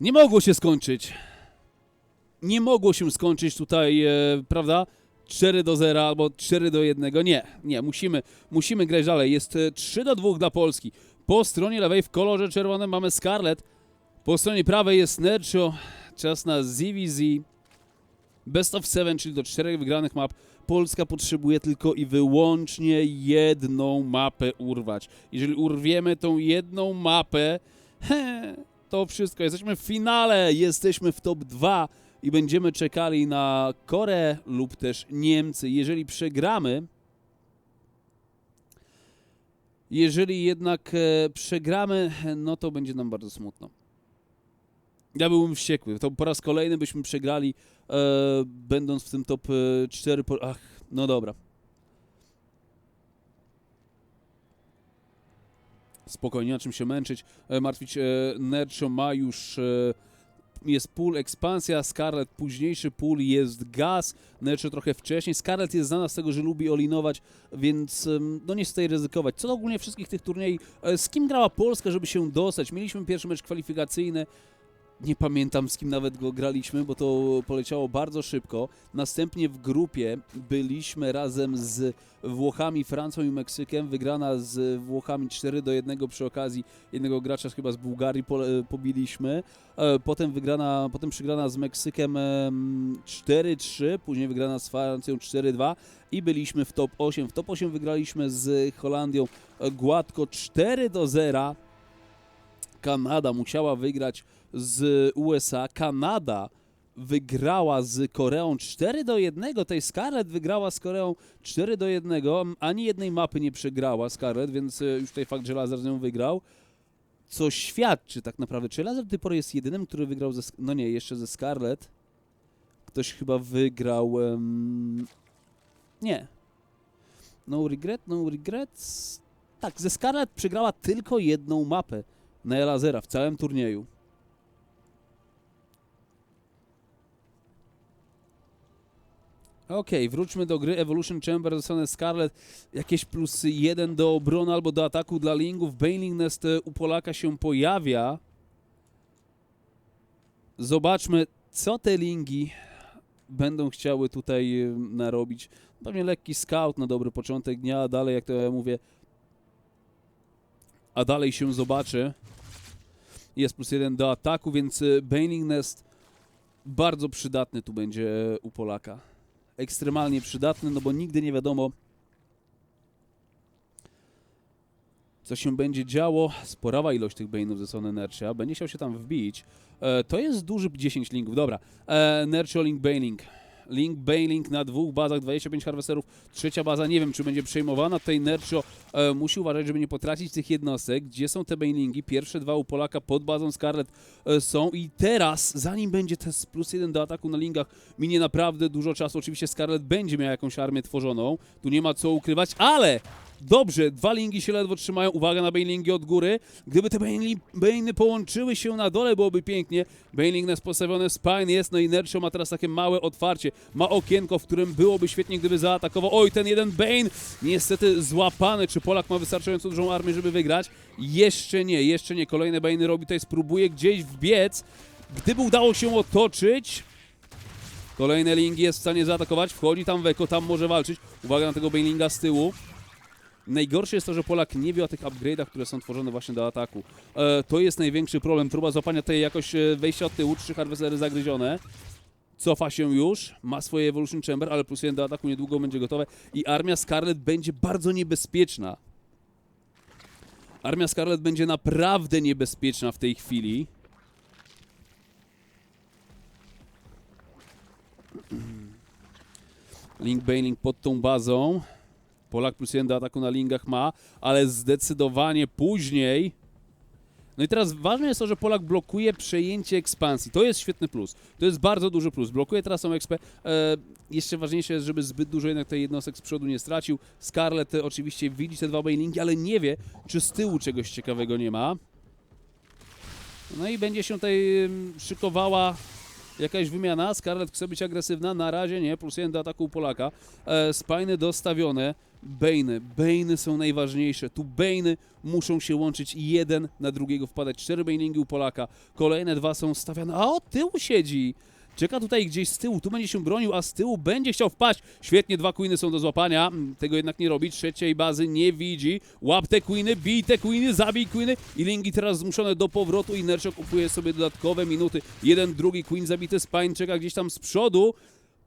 Nie mogło się skończyć. Nie mogło się skończyć tutaj, e, prawda? 4 do 0 albo 4 do 1. Nie, nie, musimy, musimy grać dalej. Jest e, 3 do 2 dla Polski. Po stronie lewej w kolorze czerwonym mamy Scarlett. Po stronie prawej jest Nercho. Czas na ZVZ. Best of 7, czyli do czterech wygranych map. Polska potrzebuje tylko i wyłącznie jedną mapę urwać. Jeżeli urwiemy tą jedną mapę, he, to wszystko. Jesteśmy w finale, jesteśmy w top 2 i będziemy czekali na Koreę lub też Niemcy. Jeżeli przegramy, jeżeli jednak e, przegramy, no to będzie nam bardzo smutno. Ja byłbym wściekły. To po raz kolejny byśmy przegrali, e, będąc w tym top e, 4. Po... Ach, no dobra. Spokojnie, na czym się męczyć, e, martwić. E, Nercho ma już. E, jest pool ekspansja, Scarlet późniejszy pool jest gaz, Nercho trochę wcześniej. Scarlet jest znana z tego, że lubi olinować, więc no nie jej ryzykować. Co do ogólnie wszystkich tych turniej, z kim grała Polska, żeby się dostać? Mieliśmy pierwszy mecz kwalifikacyjny, nie pamiętam z kim nawet go graliśmy, bo to poleciało bardzo szybko. Następnie w grupie byliśmy razem z Włochami, Francją i Meksykiem. Wygrana z Włochami 4 do 1 przy okazji jednego gracza chyba z Bułgarii e, pobiliśmy. E, Potem wygrana, potem przegrana z Meksykiem em, 4-3, później wygrana z Francją 4-2 i byliśmy w top 8. W top 8 wygraliśmy z Holandią e, gładko 4 do 0. Kanada musiała wygrać z USA. Kanada wygrała z Koreą 4 do 1. Tej Scarlett wygrała z Koreą 4 do 1. Ani jednej mapy nie przegrała Scarlett, więc e, już tutaj fakt, że Lazar z nią wygrał. Co świadczy tak naprawdę, czy Lazar do tej pory jest jedynym, który wygrał ze... No nie, jeszcze ze Scarlett. Ktoś chyba wygrał... em, Nie. No regret, no regrets. Tak, ze Scarlett przegrała tylko jedną mapę na Lazera w całym turnieju. Okej, wróćmy do gry. Evolution Chamber dostane Scarlet. Jakieś plus jeden do obrony albo do ataku dla Lingów. Bailing Nest e, u Polaka się pojawia. Zobaczmy, co te Lingi będą chciały tutaj e, narobić. Pewnie lekki scout na dobry początek dnia, a dalej, jak to ja mówię, a dalej się zobaczy. Jest plus jeden do ataku, więc e, Bailing Nest bardzo przydatny tu będzie u Polaka. Ekstremalnie przydatny, no bo nigdy nie wiadomo, co się będzie działo. Sporawa ilość tych Bane'ów ze strony Nercia. Będzie chciał się tam wbić. E, to jest duży 10 linków. Dobra. E, Nercio Link Bailing. Link Bailing na dwóch bazach, 25 harvesterów. Trzecia baza, nie wiem czy będzie przejmowana. Tutaj Nercio e, musi uważać, żeby nie potracić tych jednostek. Gdzie są te Bailingi? Pierwsze dwa u Polaka pod bazą Scarlet e, są i teraz, zanim będzie ten plus jeden do ataku na lingach, minie naprawdę dużo czasu. Oczywiście Scarlet będzie miał jakąś armię tworzoną. Tu nie ma co ukrywać, ale Dobrze, dwa lingi się ledwo trzymają. Uwaga na Banelingi od góry. Gdyby te Bane'y połączyły się na dole, byłoby pięknie. Baneling nas postawiony, Spine jest, no i Nercho ma teraz takie małe otwarcie. Ma okienko, w którym byłoby świetnie, gdyby zaatakował. Oj, ten jeden Bane niestety złapany. Czy Polak ma wystarczająco dużą armię, żeby wygrać? Jeszcze nie, jeszcze nie. Kolejne Bane'y robi tutaj, spróbuje gdzieś wbiec. Gdyby udało się otoczyć, Kolejne lingi jest w stanie zaatakować. Wchodzi tam Weko, tam może walczyć. Uwaga na tego Banelinga z tyłu. Najgorsze jest to, że Polak nie wie o tych upgrade'ach, które są tworzone właśnie do ataku. E, to jest największy problem. Próba złapania tej jakoś e, wejścia od tyłu, trzy harvestery zagryzione. Cofa się już, ma swoje Evolution Chamber, ale plus jeden do ataku niedługo będzie gotowe i armia Scarlet będzie bardzo niebezpieczna. Armia Scarlet będzie naprawdę niebezpieczna w tej chwili. Link Bailing pod tą bazą. Polak plus jeden do ataku na lingach ma, ale zdecydowanie później. No i teraz ważne jest to, że Polak blokuje przejęcie ekspansji. To jest świetny plus. To jest bardzo duży plus. Blokuje teraz tą expę. E, jeszcze ważniejsze jest, żeby zbyt dużo jednak tej jednostek z przodu nie stracił. Scarlet oczywiście widzi te dwa bailingi, ale nie wie, czy z tyłu czegoś ciekawego nie ma. No i będzie się tutaj szykowała jakaś wymiana. Scarlet chce być agresywna, na razie nie, plus jeden do ataku Polaka. E, dostawione. Bane. Bane są najważniejsze. Tu Bane muszą się łączyć jeden na drugiego wpadać. Cztery Banelingi u Polaka. Kolejne dwa są stawiane. A od tyłu siedzi. Czeka tutaj gdzieś z tyłu, tu będzie się bronił, a z tyłu będzie chciał wpaść. Świetnie, dwa queeny są do złapania. Mm, Tego jednak nie robi. Trzeciej bazy nie widzi. Łap te queeny, bij te queeny, zabij queeny. I Lingi teraz zmuszone do powrotu i Nercho kupuje sobie dodatkowe minuty. Jeden, drugi queen zabity, Spine czeka gdzieś tam z przodu.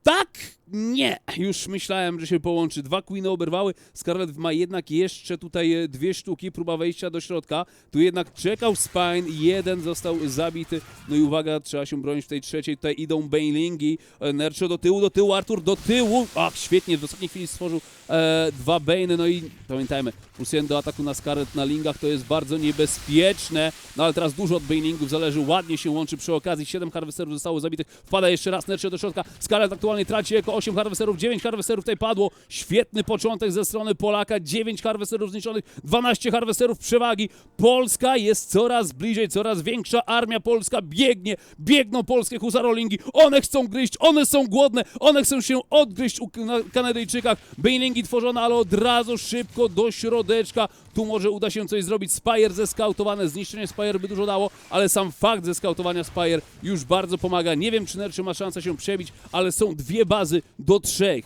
Tak! Nie! Już myślałem, że się połączy. Dwa queeny oberwały. Scarlet ma jednak jeszcze tutaj e, dwie sztuki. Próba wejścia do środka. Tu jednak czekał Spine. Jeden został zabity. No i uwaga, trzeba się bronić w tej trzeciej. Tutaj idą Banelingi. E, Nercho do tyłu, do tyłu, Artur do tyłu. Ach, świetnie. W ostatniej chwili stworzył e, dwa Bane. No i pamiętajmy, jeden do ataku na Scarlet na Lingach to jest bardzo niebezpieczne. No ale teraz dużo od Banelingów zależy. Ładnie się łączy przy okazji. Siedem harvesterów zostało zabitych. Wpada jeszcze raz Nercho do środka. Scarlet aktualnie traci jako 8 harvesterów. 9 harvesterów tutaj padło. Świetny początek ze strony Polaka. 9 harvesterów zniszczonych. 12 harvesterów przewagi. Polska jest coraz bliżej. Coraz większa armia polska biegnie. Biegną polskie husarolingi. One chcą gryźć. One są głodne. One chcą się odgryźć u na Kanadyjczykach. Bailingi tworzone, ale od razu szybko do środeczka. Tu może uda się coś zrobić. Spire zeskautowane. Zniszczenie Spire by dużo dało, ale sam fakt zeskautowania Spire już bardzo pomaga. Nie wiem, czy Nerczy ma szansę się przebić, ale są dwie bazy do trzech.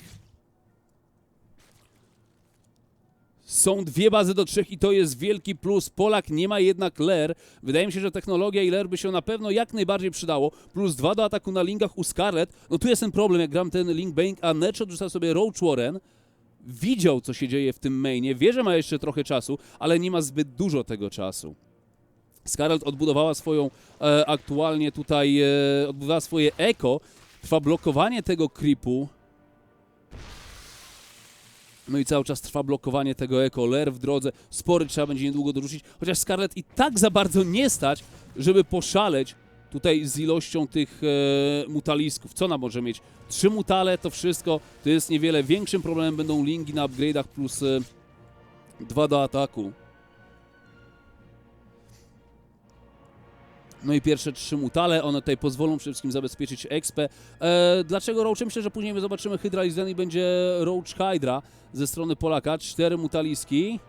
Są dwie bazy do trzech i to jest wielki plus. Polak nie ma jednak ler. Wydaje mi się, że technologia i ler by się na pewno jak najbardziej przydało. Plus dwa do ataku na linkach u Scarlet. No tu jest ten problem, jak gram ten link bank, a Netch odrzuca sobie Roach Warren. Widział, co się dzieje w tym mainie. Wie, że ma jeszcze trochę czasu, ale nie ma zbyt dużo tego czasu. Scarlet odbudowała swoją e, aktualnie tutaj, e, odbudowała swoje eko. Trwa blokowanie tego creepu. No i cały czas trwa blokowanie tego eko. Ler w drodze. Spory trzeba będzie niedługo dorzucić. Chociaż Scarlet i tak za bardzo nie stać, żeby poszaleć tutaj z ilością tych e, mutalisków. Co ona może mieć? Trzy mutale to wszystko. To jest niewiele. Większym problemem będą lingi na upgrade'ach plus e, dwa do ataku. No i pierwsze trzy mutale, one tutaj pozwolą przede wszystkim zabezpieczyć expę. E, dlaczego Roach? Myślę, że później my zobaczymy Hydra i będzie Roach Hydra ze strony Polaka. Cztery mutaliski.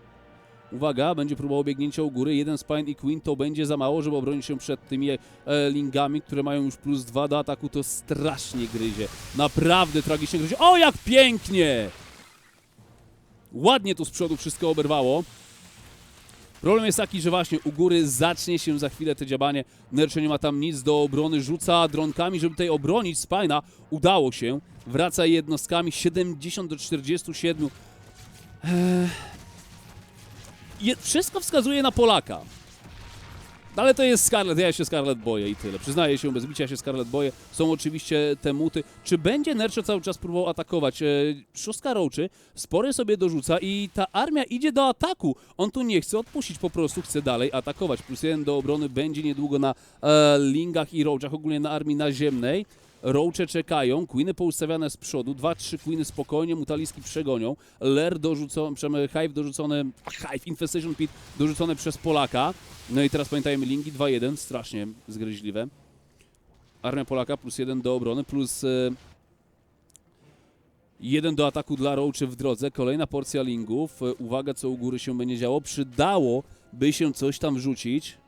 Uwaga, będzie próbował biegnięcia u góry. Jeden Spine i Queen to będzie za mało, żeby obronić się przed tymi e, lingami, które mają już plus dwa do ataku. To strasznie gryzie. Naprawdę tragicznie gryzie. O, jak pięknie! Ładnie tu z przodu wszystko oberwało. Problem jest taki, że właśnie u góry zacznie się za chwilę te dziabanie. Nercho nie ma tam nic do obrony, rzuca dronkami, żeby tutaj obronić Spina. Udało się. Wraca jednostkami 70 do 47. Eee... Je, wszystko wskazuje na Polaka. Ale to jest Scarlet, ja się Scarlet boję i tyle. Przyznaję się, bez bicia się Scarlet boję. Są oczywiście te muty. Czy będzie Nercho cały czas próbował atakować? E, szóstka Roachy spory sobie dorzuca i ta armia idzie do ataku. On tu nie chce odpuścić, po prostu chce dalej atakować. Plus jeden do obrony będzie niedługo na e, Lingach i Roachach, ogólnie na armii naziemnej. Roache czekają, queeny poustawiane z przodu, dwa, trzy queeny spokojnie, mutaliski przegonią, Ler dorzucony, Hive dorzucony, Hive Infestation Pit dorzucony przez Polaka. No i teraz pamiętajmy, linki 2-1, strasznie zgryźliwe. Armia Polaka plus jeden do obrony, plus e, jeden do ataku dla Roachy w drodze. Kolejna porcja lingów. E, Uwaga, co u góry się będzie działo. Przydałoby się coś tam wrzucić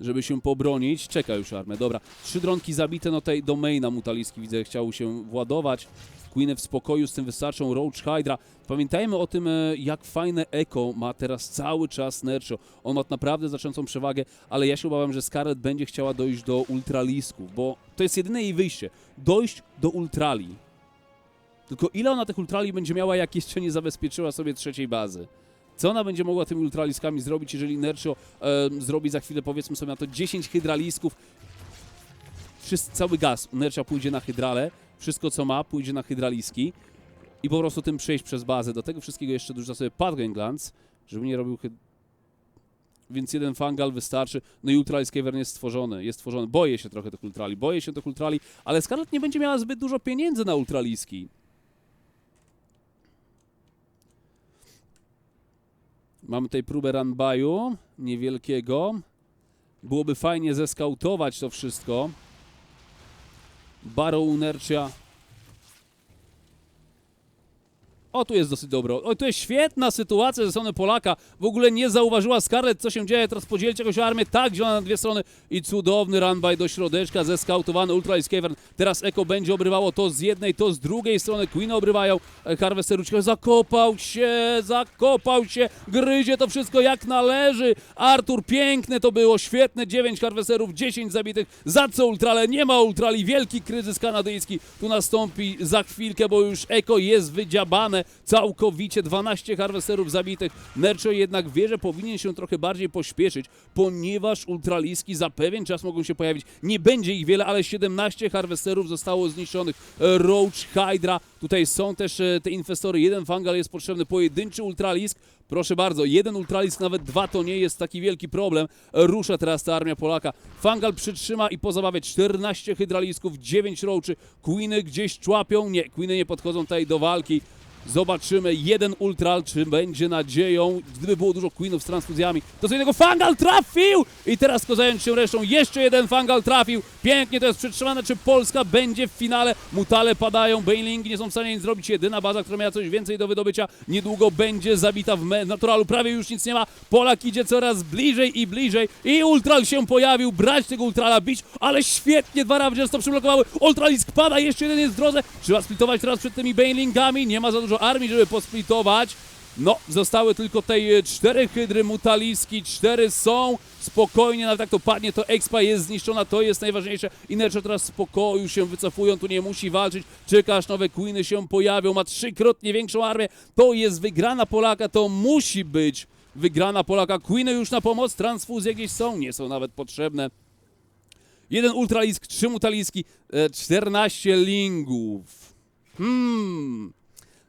żeby się pobronić. Czeka już armę, dobra. Trzy dronki zabite, no tej domaina mutaliski widzę, chciał się władować. Queeny w spokoju, z tym wystarczą Roach Hydra. Pamiętajmy o tym, e, jak fajne eko ma teraz cały czas Nercho. On ma naprawdę znaczącą przewagę, ale ja się obawiam, że Scarlet będzie chciała dojść do ultralisków, bo to jest jedyne jej wyjście. Dojść do ultrali. Tylko ile ona tych ultrali będzie miała, jak jeszcze nie zabezpieczyła sobie trzeciej bazy? Co ona będzie mogła tymi ultraliskami zrobić, jeżeli Nercho e, zrobi za chwilę, powiedzmy sobie na to, 10 hydralisków. Wszyscy, cały gaz Nercha pójdzie na hydrale, wszystko co ma pójdzie na hydraliski i po prostu tym przejść przez bazę. Do tego wszystkiego jeszcze dorzuca sobie Pathgen Glance, żeby nie robił. Więc jeden fangal wystarczy. No i Ultralisk jest stworzony, jest stworzony. Boję się trochę tych ultrali, boję się tych ultrali, ale Scarlet nie będzie miała zbyt dużo pieniędzy na ultraliski. Mamy tutaj próbę runbyu niewielkiego. Byłoby fajnie zeskautować to wszystko. Barrow Unercia. O, tu jest dosyć dobro. O, tu jest świetna sytuacja ze strony Polaka. W ogóle nie zauważyła Scarlett, co się dzieje. Teraz podzielić jakąś armię. Tak, wzięła na dwie strony. I cudowny runby do środeczka, zeskautowany Ultra Ice Cavern. Teraz Eko będzie obrywało to z jednej, to z drugiej strony. Queen obrywają. E, Harvester ucieka. Zakopał się, zakopał się. Gryzie to wszystko jak należy. Artur, piękne to było, świetne. 9 Harvesterów, 10 zabitych. Za co Ultrale? Nie ma Ultrali. Wielki kryzys kanadyjski tu nastąpi za chwilkę, bo już Eko jest wydziabane całkowicie. 12 Harvesterów zabitych. Nercho jednak wie, że powinien się trochę bardziej pośpieszyć, ponieważ Ultraliski za pewien czas mogą się pojawić. Nie będzie ich wiele, ale 17 Harvesterów zostało zniszczonych. Roach, Hydra. Tutaj są też e, te inwestory. Jeden Fangal jest potrzebny, pojedynczy Ultralisk. Proszę bardzo, jeden Ultralisk, nawet dwa to nie jest taki wielki problem. Rusza teraz ta armia Polaka. Fangal przytrzyma i pozabawiać 14 Hydralisków, 9 Roachy. Queeny gdzieś człapią. Nie, Queeny nie podchodzą tutaj do walki. Zobaczymy, jeden Ultral, czy będzie nadzieją. Gdyby było dużo Queenów z transfuzjami, to co innego Fangal trafił! I teraz kozając się resztą, jeszcze jeden Fangal trafił. Pięknie to jest przytrzymane, czy Polska będzie w finale. Mutale padają, Banelingi nie są w stanie nic zrobić. Jedyna baza, która miała coś więcej do wydobycia, niedługo będzie zabita w naturalu. Prawie już nic nie ma. Polak idzie coraz bliżej i bliżej. I Ultral się pojawił. Brać tego Ultrala, bić, ale świetnie dwa Ravagers to przyblokowały. Ultralisk pada, jeszcze jeden jest w drodze. Trzeba splitować teraz przed tymi Banelingami. Nie ma za dużo armii, żeby posplitować. No, zostały tylko tej e, cztery hydry mutaliski, cztery są, spokojnie, nawet jak to padnie, to expa jest zniszczona, to jest najważniejsze. Inercho teraz spokoju się wycofują, tu nie musi walczyć, czeka aż nowe queeny się pojawią, ma trzykrotnie większą armię, to jest wygrana Polaka, to musi być wygrana Polaka. Queeny już na pomoc, transfuzje gdzieś są, nie są nawet potrzebne. Jeden ultralisk, trzy mutaliski, e, 14 lingów. Hmm.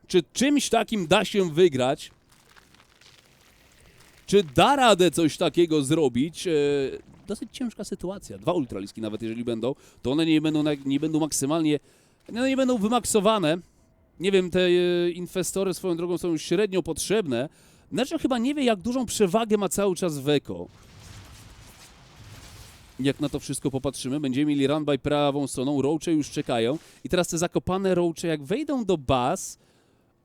Czy czymś takim da się wygrać? Czy da radę coś takiego zrobić? E, dosyć ciężka sytuacja. Dwa ultraliski nawet jeżeli będą, to one nie będą, nie będą maksymalnie, nie będą wymaksowane. Nie wiem, te e, inwestory swoją drogą są średnio potrzebne. Znaczy chyba nie wie, jak dużą przewagę ma cały czas Weko. Jak na to wszystko popatrzymy, będziemy mieli run by prawą stroną, roache już czekają i teraz te zakopane roache, jak wejdą do baz,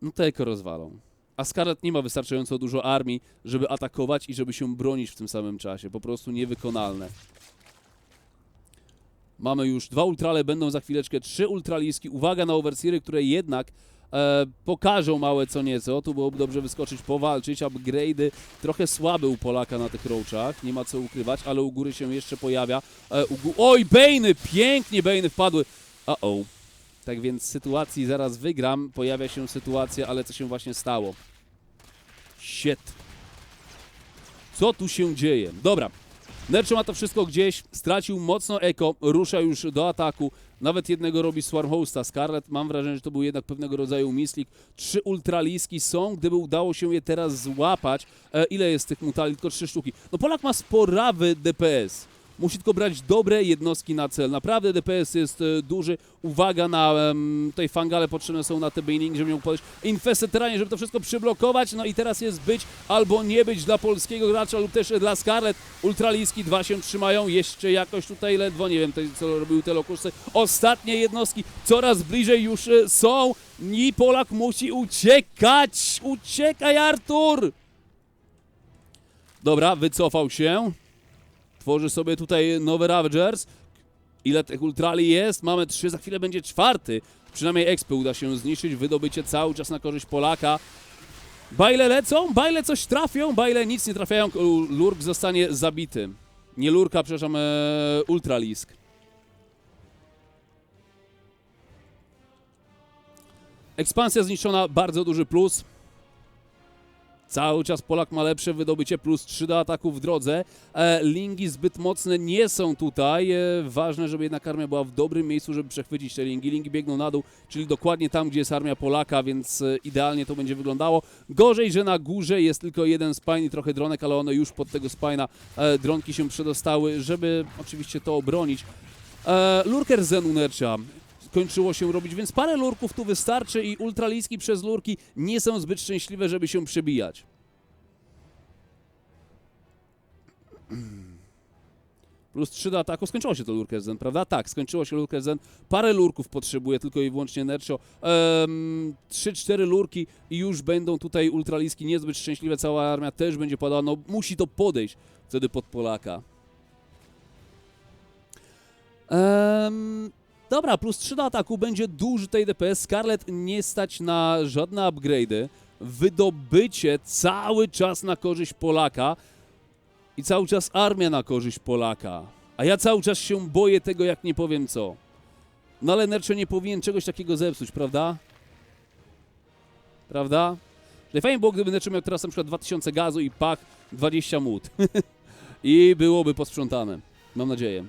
no to eko rozwalą. A Scarlet nie ma wystarczająco dużo armii, żeby atakować i żeby się bronić w tym samym czasie. Po prostu niewykonalne. Mamy już dwa ultrale, będą za chwileczkę trzy ultraliski. Uwaga na overseery, które jednak e, pokażą małe co nieco. Tu byłoby dobrze wyskoczyć, powalczyć. Upgrade'y trochę słabe u Polaka na tych roachach, nie ma co ukrywać, ale u góry się jeszcze pojawia. E, Oj, Bejny! Pięknie Bejny wpadły. Uh-oh. Tak więc sytuacji zaraz wygram. Pojawia się sytuacja, ale co się właśnie stało? Shit. Co tu się dzieje? Dobra. Nercho ma to wszystko gdzieś, stracił mocno eko, rusza już do ataku. Nawet jednego robi Swarmhosta. Scarlet, mam wrażenie, że to był jednak pewnego rodzaju mislik. Trzy ultraliski są, gdyby udało się je teraz złapać. E, ile jest tych mutali? Tylko trzy sztuki. No Polak ma sporawy DPS. Musi tylko brać dobre jednostki na cel. Naprawdę DPS jest e, duży. Uwaga na tej fangale potrzebne są na te bailing, żeby ją podejść. Infested żeby to wszystko przyblokować. No i teraz jest być albo nie być dla polskiego gracza lub też dla Scarlet. Ultraliski dwa się trzymają. Jeszcze jakoś tutaj ledwo, nie wiem co robiły te lokusy. Ostatnie jednostki coraz bliżej już e, są. I Polak musi uciekać. Uciekaj Artur! Dobra, wycofał się. Tworzy sobie tutaj nowe Ravagers. Ile tych ultrali jest? Mamy trzy, za chwilę będzie czwarty. Przynajmniej expy uda się zniszczyć. Wydobycie cały czas na korzyść Polaka. Bajle lecą, bajle coś trafią, bajle nic nie trafiają. Lurk zostanie zabity. Nie Lurka, przepraszam, e, Ultralisk. Ekspansja zniszczona, bardzo duży plus. Cały czas Polak ma lepsze wydobycie, plus 3 do ataku w drodze. E, lingi zbyt mocne nie są tutaj. E, ważne, żeby jednak armia była w dobrym miejscu, żeby przechwycić te lingi. Lingi biegną na dół, czyli dokładnie tam, gdzie jest armia Polaka, więc e, idealnie to będzie wyglądało. Gorzej, że na górze jest tylko jeden spine i trochę dronek, ale one już pod tego spina dronki się przedostały, żeby oczywiście to obronić. Lurker Zenu Nercha kończyło się robić, więc parę lurków tu wystarczy i ultraliski przez lurki nie są zbyt szczęśliwe, żeby się przebijać. Plus 3 do ataku. Skończyło się to Lurkerzen, prawda? Tak, skończyło się Lurkerzen. Parę lurków potrzebuje tylko i wyłącznie Nercho. Ehm, 3-4 lurki i już będą tutaj ultraliski niezbyt szczęśliwe. Cała armia też będzie padała. No musi to podejść wtedy pod Polaka. Ehm, dobra, plus 3 do ataku będzie duży tej DPS. Scarlet nie stać na żadne upgrade'y. Wydobycie cały czas na korzyść Polaka i cały czas armia na korzyść Polaka. A ja cały czas się boję tego, jak nie powiem co. No ale Nercho nie powinien czegoś takiego zepsuć, prawda? Prawda? Że fajnie było, gdyby Nercho miał teraz na przykład 2000 gazu i pach 20 mut. I byłoby posprzątane. Mam nadzieję.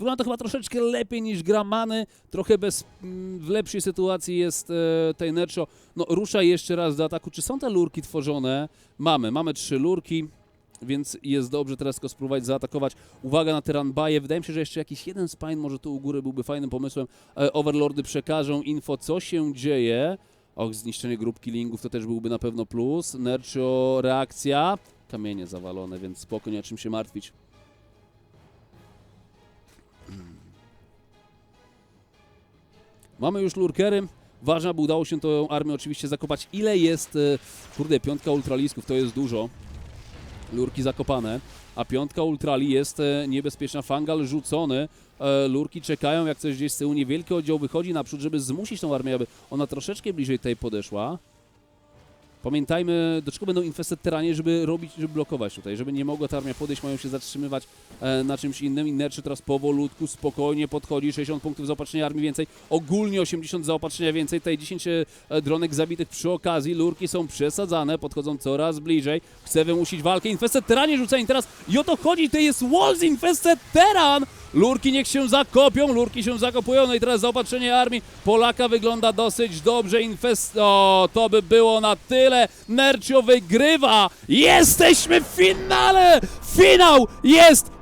Wygląda to chyba troszeczkę lepiej niż gra Many. Trochę bez, mm, w lepszej sytuacji jest e, tej Nercho. No rusza jeszcze raz do ataku. Czy są te lurki tworzone? Mamy, mamy trzy lurki. Więc jest dobrze teraz tylko spróbować zaatakować. Uwaga na Tyranbaje. Wydaje mi się, że jeszcze jakiś jeden spine może tu u góry byłby fajnym pomysłem. E, Overlordy przekażą info, co się dzieje. Och, zniszczenie grup killingów to też byłby na pewno plus. Nercho, reakcja. Kamienie zawalone, więc spoko, nie o czym się martwić. Mamy już lurkery. Ważne, aby udało się tą armię oczywiście zakopać. Ile jest, e, kurde, piątka ultralisków, to jest dużo. Lurki zakopane, a piątka ultrali jest e, niebezpieczna. Fangal rzucony, e, lurki czekają, jak coś gdzieś z tyłu. Niewielki oddział wychodzi naprzód, żeby zmusić tą armię, aby ona troszeczkę bliżej tej podeszła. Pamiętajmy, do czego będą infested teranie, żeby robić, żeby blokować tutaj, żeby nie mogła ta armia podejść, mają się zatrzymywać e, na czymś innym. Inerczy teraz powolutku, spokojnie podchodzi, 60 punktów zaopatrzenia armii więcej, ogólnie 80 zaopatrzenia więcej, tutaj 10 e, dronek zabitych przy okazji, lurki są przesadzane, podchodzą coraz bliżej, chce wymusić walkę, infested teranie rzuceni teraz. I o to chodzi, to jest Walls infested teran! Lurki niech się zakopią, lurki się zakopują, no i teraz zaopatrzenie armii. Polaka wygląda dosyć dobrze, infest... O, to by było na tyle, Nercio wygrywa, jesteśmy w finale! Finał jest